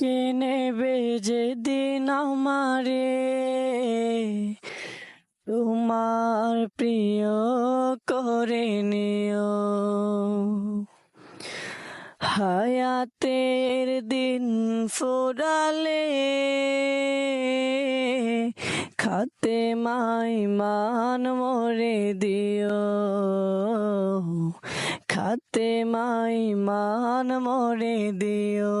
কে নেবে যে দিন আমারে। তোমার প্রিয় করে নিও। হায়াতের দিন ফোরালে খাতে মাই মান মরে দিও। খাতে মাই মান মরে দিও।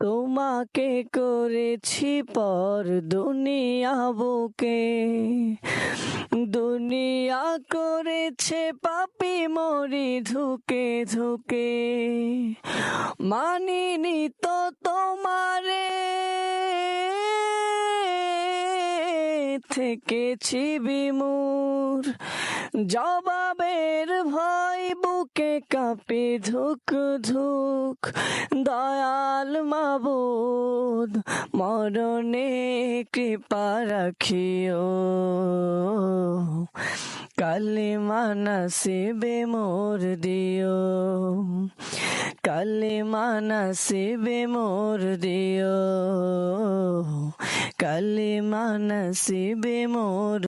তোমাকে করেছি পর দুনিয়া বুকে। দুনিয়া করেছে পাপি মরি ধুকে ধুকে। মানিনি তো তোমারে, থেকেছি বিমূর। জবাবের ভয় বুকে কাঁপে ধুক ধুক দয়াল মাবুদ, মরণে কৃপা রাখিও। কালিমা নসিবে মোর দিও। কালিমা নসিবে মোর দিও। কালিমা নসিবে মোর